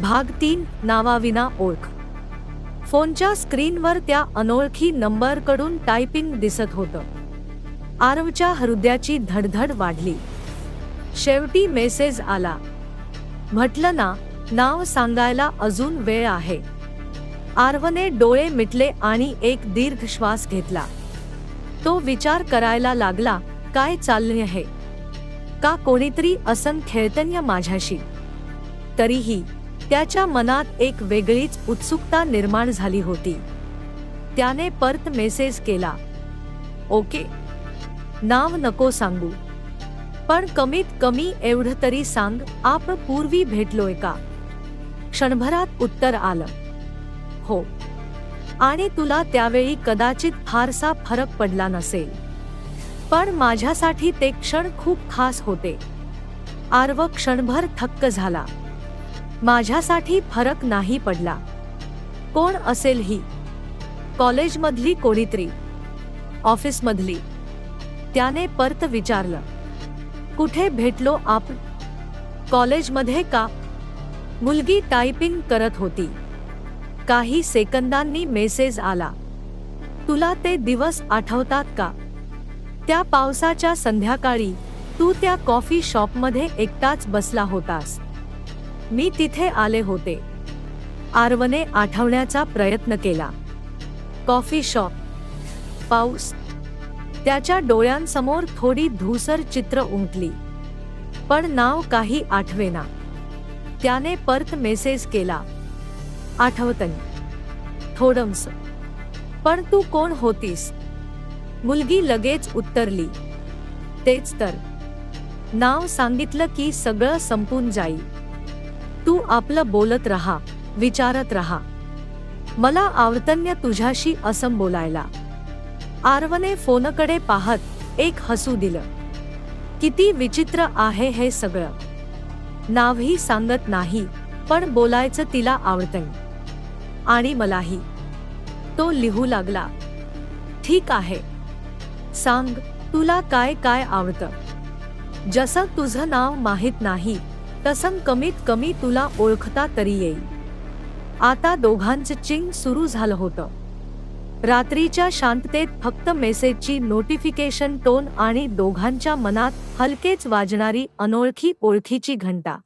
भाग तीन नावाविना ओळख. फोनच्या स्क्रीनवर त्या अनोळखी नंबरकडून टायपिंग दिसत होतं. आरवच्या हृदयाची धडधड वाढली. शेवटी मेसेज आला. म्हटलं ना नाव सांगायला अजून वेळ आहे. आर्वने डोळे मिटले आणि एक दीर्घ श्वास घेतला. तो विचार करायला लागला काय चालले आहे का कोणीतरी असन खेळतन्य माझ्याशी? तरीही त्याच्या मनात एक वेगळीच उत्सुकता निर्माण झाली होती. त्याने परत मेसेज केला. ओके नाव नको सांगू. पण कमीत कमी एवढं तरी सांग आप पूर्वी भेटलोय का? क्षणभरात उत्तर आलं. हो. आणि तुला त्यावेळी कदाचित फारसा फरक पडला नसेल. पण माझ्यासाठी ते क्षण खूप खास होते. आर्व क्षणभर थक्क झाला. माझ्यासाठी फरक नाही पडला. कोण असेल ही? कॉलेजमधली कोणीतरी? ऑफिसमधली? त्याने परत विचारलं कुठे भेटलो आप? कॉलेजमध्ये का? मुलगी टायपिंग करत होती. काही सेकंदांनी मेसेज आला तुला ते दिवस आठवतात का? त्या पावसाच्या संध्याकाळी तू त्या कॉफी शॉपमध्ये एकटाच बसला होतास. मी तिथे आले होते. आर्वने आठवण्याचा प्रयत्न केला. कॉफी शॉप पाऊस. त्याच्या डोळ्यांसमोर थोडी धूसर चित्र उमटली. पण नाव काही आठवेना. त्याने परत मेसेज केला. आठवतन थोडंस. पण तू कोण होतीस? मुलगी लगेच उत्तरली. तेच तर. नाव सांगितलं की सगळं संपून जाईल तू आपलं बोलत राहा विचारत राहा. मला आवडतन्य तुझ्याशी असं बोलायला. आर्वने फोनकडे पाहत एक हसू दिलं. किती विचित्र आहे हे सगळं. नावही सांगत नाही पण बोलायचं तिला आवडतं आणि मलाही. तो लिहू लागला. ठीक आहे. सांग तुला काय काय आवडतं? जसं तुझं नाव माहीत नाही तसं कमीत कमी तुला ओळखता तरी येईल. आता दोघांचं चिंग सुरू झालं होतं. रात्रीच्या शांततेत फक्त मेसेजची नोटिफिकेशन टोन आणि दोघांच्या मनात हलकेच वाजणारी अनोळखी ओळखीची घंटा.